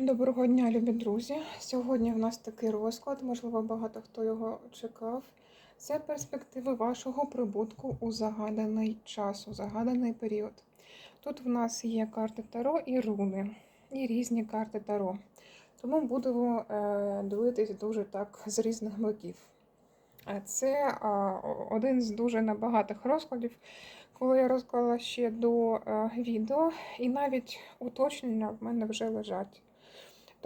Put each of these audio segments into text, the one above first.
Доброго дня, любі друзі. Сьогодні в нас такий розклад, можливо, багато хто його чекав. Це перспективи вашого прибутку у загаданий час, у загаданий період. Тут в нас є карти Таро і руни, і різні карти Таро. Тому будемо е, дивитись дуже так з різних боків. Це один з дуже небагатих розкладів, коли я розклала ще до е, відео, і навіть уточнення в мене вже лежать.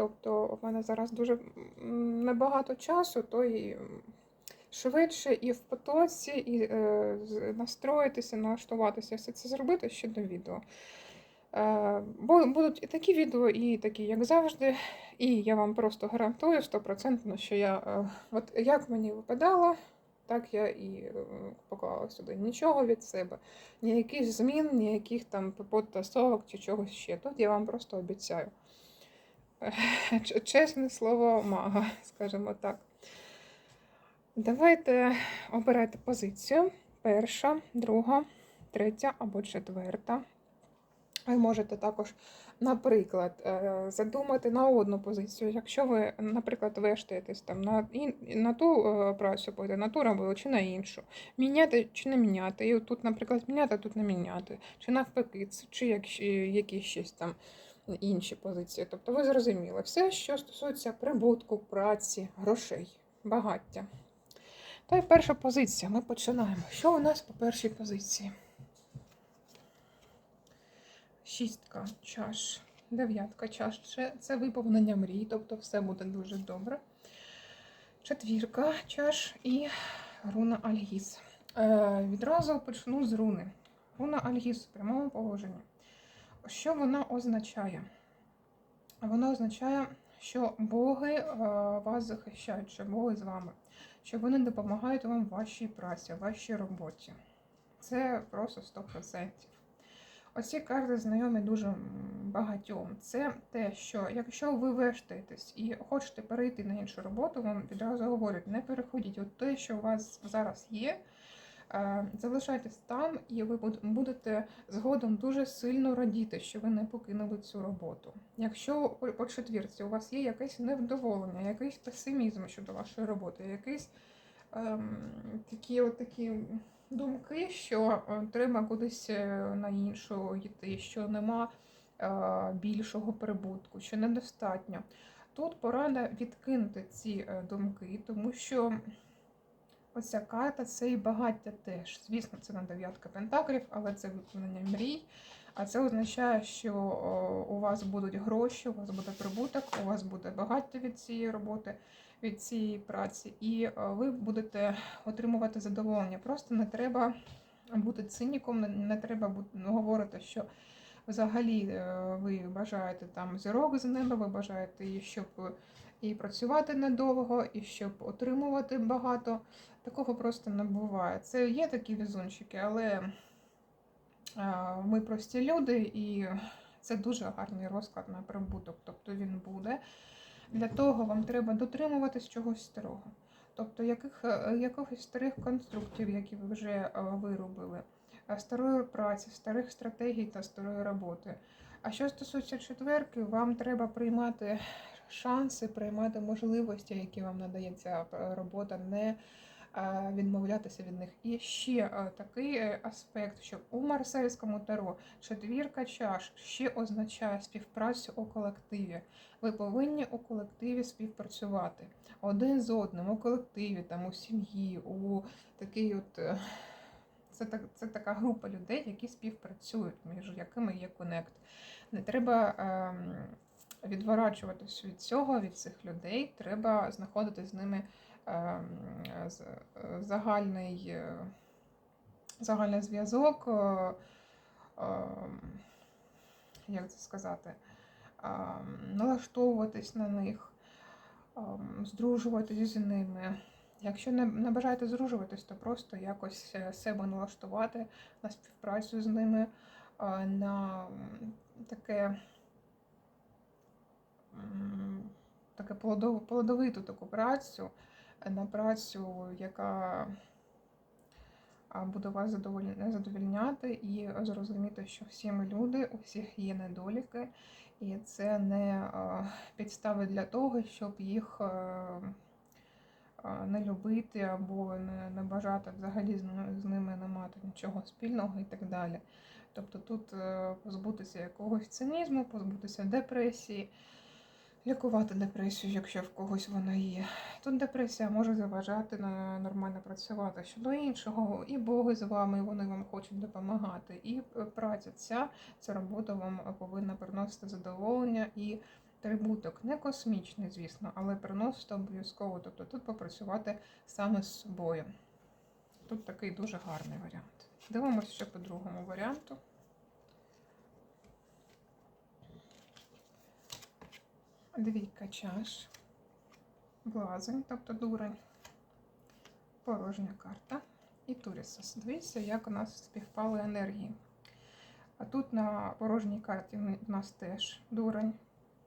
Тобто в мене зараз дуже небагато часу, то і швидше і в потоці, і е, настроїтися, налаштуватися, все це зробити ще до відео. Е, бу- будуть і такі відео, і такі, як завжди. І я вам просто гарантую стопроцентно, що я е, от як мені випадало, так я і е, поклала сюди. Нічого від себе, ніяких змін, ніяких там підтасовок чи чогось ще. Тут я вам просто обіцяю. Чесне слово мага, скажімо так. Давайте обирайте позицію. Перша, друга, третя або четверта. Ви можете також, наприклад, е, задумати на одну позицію. Якщо ви, наприклад, вештаєтесь там на, на ту е, працю пойде, на ту роботу чи на іншу, міняти чи не міняти. І тут, наприклад, міняти, а тут не міняти. Чи навпаки, чи якісь щось там інші позиції. Тобто ви зрозуміли, все, що стосується прибутку, праці, грошей, багаття. Та й перша позиція. Ми починаємо. Що у нас по першій позиції? Шістка чаш, дев'ятка чаш. Це, виповнення мрій, тобто все буде дуже добре. Четвірка чаш і руна Альгіз. Е, відразу почну з руни. Руна Альгіз в прямому положенні. Що вона означає? Вона означає, що боги е, вас захищають, що боги з вами, що вони допомагають вам в вашій праці, в вашій роботі. Це просто 100%. Оці карти знайомі дуже багатьом. Це те, що якщо ви вештаєтесь і хочете перейти на іншу роботу, вам відразу говорять, не переходіть. От те, що у вас зараз є, залишайтесь там, і ви будете згодом дуже сильно радіти, що ви не покинули цю роботу. Якщо по четвірці у вас є якесь невдоволення, якийсь песимізм щодо вашої роботи, якісь ем, такі, от такі думки, що е, треба кудись е, на іншу йти, що нема е, більшого прибутку, що недостатньо. Тут порада відкинути ці е, думки, тому що оця карта це і багаття теж. Звісно, це не дев'ятка пентаклів, але це виконання мрій. А це означає, що у вас будуть гроші, у вас буде прибуток, у вас буде багаття від цієї роботи, від цієї праці, і ви будете отримувати задоволення. Просто не треба бути циніком, не, треба говорити, що взагалі е, ви бажаєте там зірок з неба, ви бажаєте, щоб і працювати недовго, і щоб отримувати багато. Такого просто не буває. Це є такі візунчики, але ми прості люди, і це дуже гарний розклад на прибуток. Тобто він буде. Для того вам треба дотримуватись чогось старого. Тобто яких, е, якихось старих конструктів, які ви вже е, виробили, е, старої праці, старих стратегій та старої роботи. А що стосується четверки, вам треба приймати шанси, приймати можливості, які вам надає ця е, робота, не відмовлятися від них. І ще е, такий е, аспект, що у марсельському таро четвірка чаш ще означає співпрацю у колективі. Ви повинні у колективі співпрацювати один з одним, у колективі, там, у сім'ї, у такий от. е, Це, так, це така група людей, які співпрацюють, між якими є конект. Не треба ем, відворачуватись від цього, від цих людей. Треба знаходити з ними е, загальний, е, загальний зв'язок. е, ем, як це сказати? ем, налаштовуватись на них, ем, здружуватись з ними. Якщо не, бажаєте здружуватись, то просто якось е, себе налаштувати на співпрацю з ними, на таке, таке плодов, плодовиту таку працю, на працю, яка буде вас задоволь- задовольняти і зрозуміти, що всі ми люди, у всіх є недоліки, і це не підстави для того, щоб їх е, не любити або не, не бажати взагалі з, з ними не мати нічого спільного і так далі. Тобто тут е, позбутися якогось цинізму, позбутися депресії, лікувати депресію, якщо в когось вона є. Тут депресія може заважати на нормально працювати щодо іншого, і Боги з вами, і вони вам хочуть допомагати. І е, праця ця, ця робота вам повинна приносити задоволення і прибуток. Не космічний, звісно, але приносити обов'язково. Тобто тут попрацювати саме з собою. Тут такий дуже гарний варіант. Дивимося ще по другому варіанту. Двійка чаш, блазень, тобто дурень, порожня карта і Турісос. Дивіться, як у нас співпали енергії. А тут на порожній карті в нас теж дурень.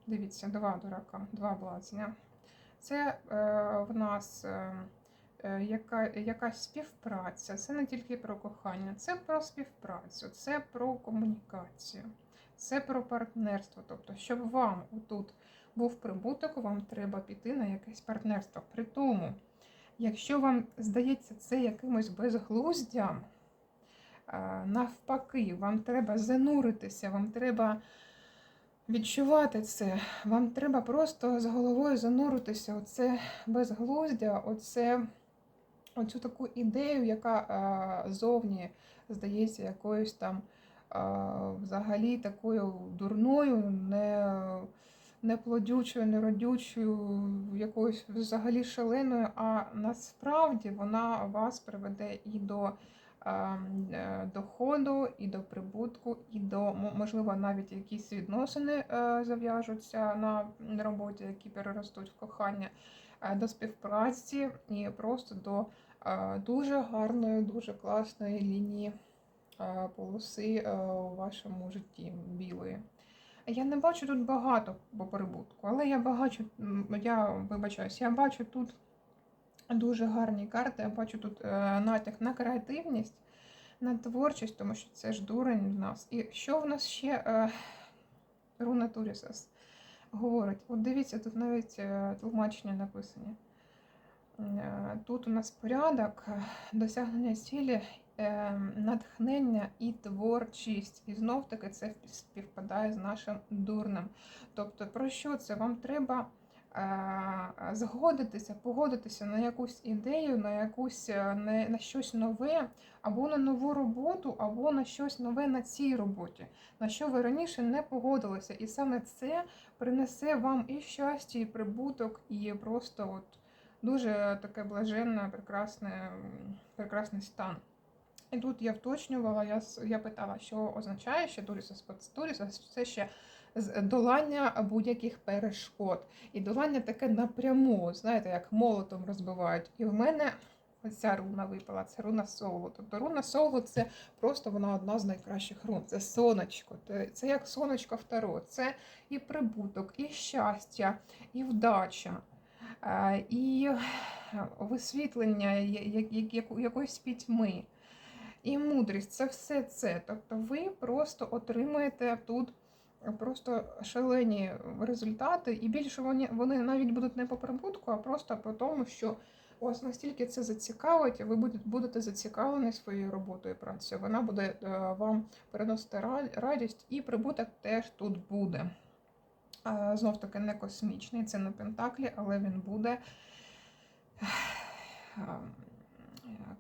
Дивіться, два дурака, два блазня. Це е, в нас е, е, яка, якась співпраця. Це не тільки про кохання, це про співпрацю, це про комунікацію, це про партнерство. Тобто, щоб вам тут був прибуток, вам треба піти на якесь партнерство. При тому, якщо вам здається це якимось безглуздям, навпаки, вам треба зануритися, вам треба відчувати це, вам треба просто з головою зануритися. Оце безглуздя, оце, оцю таку ідею, яка зовні здається якоюсь там взагалі такою дурною, не неплодючою, неродючою, якоюсь взагалі шаленою, а насправді вона вас приведе і до е, е, доходу, і до прибутку, і до, можливо, навіть якісь відносини е, зав'яжуться на роботі, які переростуть в кохання, е, до співпраці і просто до дуже гарної, дуже класної лінії полоси у вашому житті білої. Я не бачу тут багато по прибутку, але я бачу, я вибачаюсь, я бачу тут дуже гарні карти, я бачу тут е, натяк на креативність, на творчість, тому що це ж дурень в нас. І що в нас ще е, Руна Турісас говорить? От дивіться, тут навіть е, тлумачення написані. Тут у нас порядок, досягнення цілі, натхнення і творчість. І знов таки це співпадає з нашим дурним. Тобто, про що це? Вам треба е, згодитися, погодитися на якусь ідею, на якусь е, на, на щось нове, або на нову роботу, або на щось нове на цій роботі, на що ви раніше не погодилися. І саме це принесе вам і щастя, і прибуток, і просто от дуже таке блаженне, прекрасне, прекрасний стан. І тут я вточнювала, я, я питала, що означає ще Турісос Турісос це ще долання будь-яких перешкод. І долання таке напряму, знаєте, як молотом розбивають. І в мене оця руна випала, це руна соло. Тобто руна соло це просто вона одна з найкращих рун. Це сонечко, це- як сонечко второ. Це і прибуток, і щастя, і вдача. Е, І висвітлення якоїсь пітьми, і мудрість це все це. Тобто ви просто отримаєте тут просто шалені результати, і більше вони, вони навіть будуть не по прибутку, а просто по тому, що вас настільки це зацікавить, ви будете, зацікавлені своєю роботою працею. Вона буде е, вам переносити радість, і прибуток теж тут буде. Е, Знов таки не космічний, це не Пентаклі, але він буде е,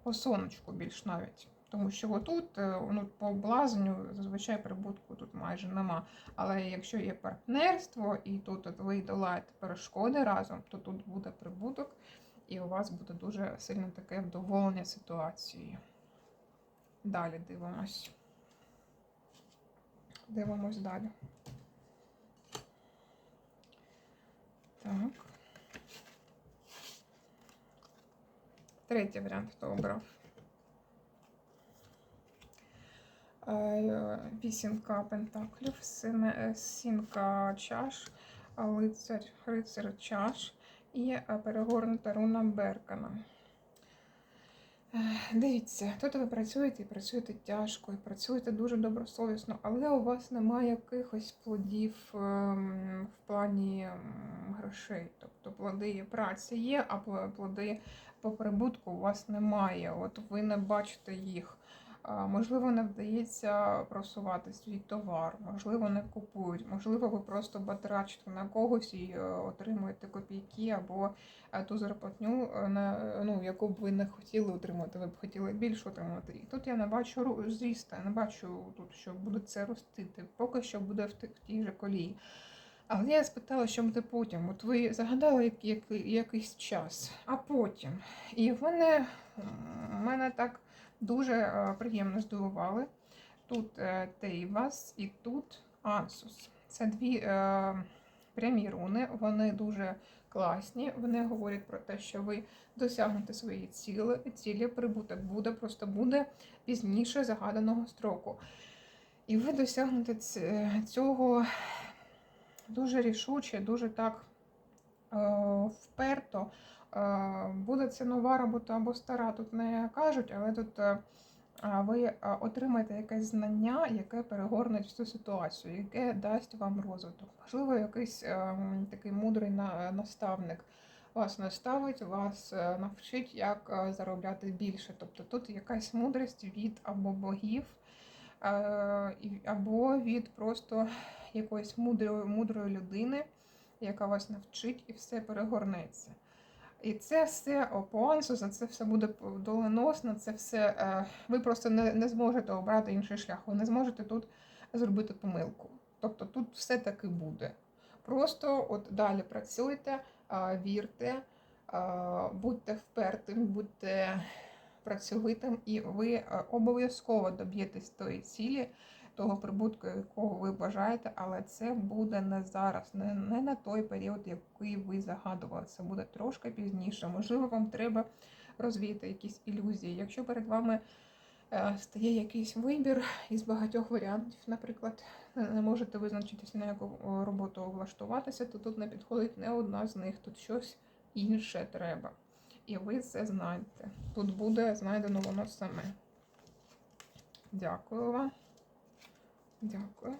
по сонечку більш навіть. Тому що отут, е, ну, по блазню зазвичай прибутку тут майже нема. Але якщо є партнерство і тут от ви долаєте перешкоди разом, то тут буде прибуток, і у вас буде дуже сильне таке вдоволення ситуацією. Далі дивимось. Дивимось далі. Так. Третій варіант, хто обрав. Е, Вісімка пентаклів, е, сімка чаш, лицар, рицар чаш і е, перегорнута руна Беркана. Е, Дивіться, тут ви працюєте і працюєте тяжко, і працюєте дуже добросовісно, але у вас немає якихось плодів ем, в плані ем, грошей. Тобто плоди праці є, а плоди по прибутку у вас немає. От ви не бачите їх. Можливо, не вдається просувати свій товар, можливо, не купують, можливо, ви просто батрачите на когось і е, отримуєте копійки або е, ту зарплатню, е, ну яку б ви не хотіли отримати, ви б хотіли більше отримати. І тут я не бачу зріста, не бачу тут, що буде це ростити. Поки що буде в тій же колії. Але я спитала, що буде потім. От ви загадали як, як, якийсь час, а потім. І в мене, м, мене так дуже е, приємно здивували. Тут е, Тейвас і тут Ансус. Це дві е, прямі руни, вони дуже класні. Вони говорять про те, що ви досягнете свої цілі, цілі прибуток буде, просто буде пізніше загаданого строку. І ви досягнете цього дуже рішуче, дуже так е, вперто. Буде це нова робота або стара, тут не кажуть, але тут е, ви е, отримаєте якесь знання, яке перегорне цю ситуацію, яке дасть вам розвиток. Можливо, якийсь е, такий мудрий наставник вас наставить, вас навчить, як заробляти більше. Тобто тут якась мудрість від або богів, або від просто якоїсь мудрої, мудрої людини, яка вас навчить і все перегорнеться. І це все о, по це все буде доленосно, це все. е, Ви просто не, не зможете обрати інший шлях. Ви не зможете тут зробити помилку. Тобто тут все таки буде. Просто от далі працюйте, вірте, будьте впертим, будьте працьовитим, і ви е, обов'язково доб'єтесь тої цілі, того прибутку, якого ви бажаєте, але це буде не зараз, не, не на той період, який ви загадували. Це буде трошки пізніше. Можливо, вам треба розвіяти якісь ілюзії. Якщо перед вами е, стає якийсь вибір із багатьох варіантів, наприклад, не можете визначитися на яку роботу влаштуватися, то тут не підходить не одна з них, тут щось інше треба. І ви це знаєте. Тут буде знайдено воно саме. Дякую вам. Дякую.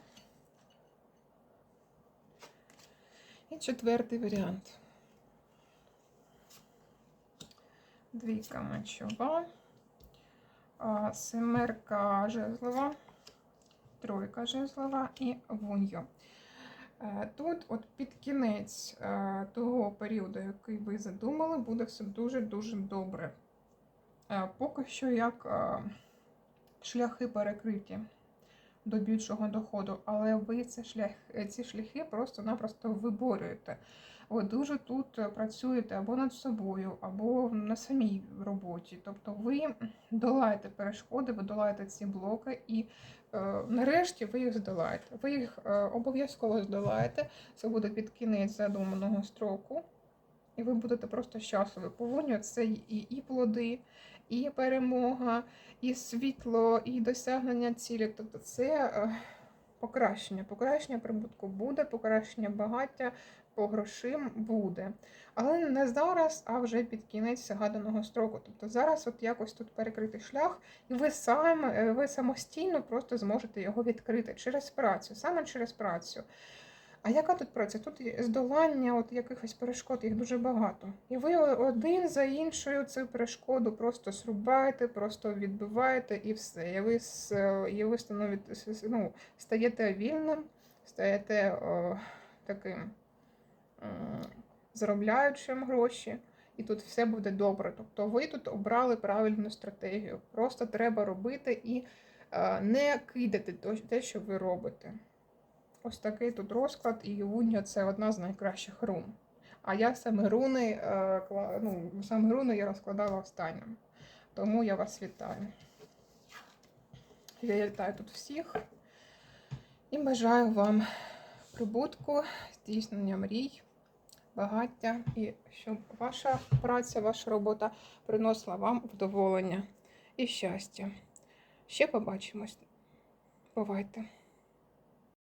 І четвертий варіант. Двійка мечова, семерка жезлова, тройка жезлова і вуньо. Е, Тут, от під кінець е, того періоду, який ви задумали, буде все дуже-дуже добре. Е, Поки що як шляхи перекриті до більшого доходу, але ви ці, шлях, ці шляхи просто-напросто виборюєте. Ви дуже тут е, працюєте або над собою, або на самій роботі. Тобто ви долаєте перешкоди, ви долаєте ці блоки, і е, нарешті ви їх здолаєте. Ви їх е, обов'язково здолаєте. Це буде під кінець задуманого строку. І ви будете просто щасливі. Повинні це і, і плоди, і перемога, і світло, і досягнення цілі. Тобто це е, покращення. Покращення прибутку буде, покращення багаття по грошим буде. Але не зараз, а вже під кінець загаданого строку. Тобто зараз от якось тут перекритий шлях, і ви сам, е, ви самостійно просто зможете його відкрити через працю, саме через працю. А яка тут праця? Тут здолання от якихось перешкод, їх дуже багато. І ви один за іншою цю перешкоду просто срубаєте, просто відбиваєте і все. І ви, і ви ну, стаєте вільним, стаєте о, таким м, заробляючим гроші. І тут все буде добре. Тобто ви тут обрали правильну стратегію. Просто треба робити і е, не кидати те, що ви робите. Ось такий тут розклад, і Уньо це одна з найкращих рун. А я саме руни, е, ну, саме руни я розкладала останнім. Тому я вас вітаю. Я вітаю тут всіх і бажаю вам прибутку, здійснення мрій, багаття і щоб ваша праця, ваша робота приносила вам вдоволення і щастя. Ще побачимось. Бувайте!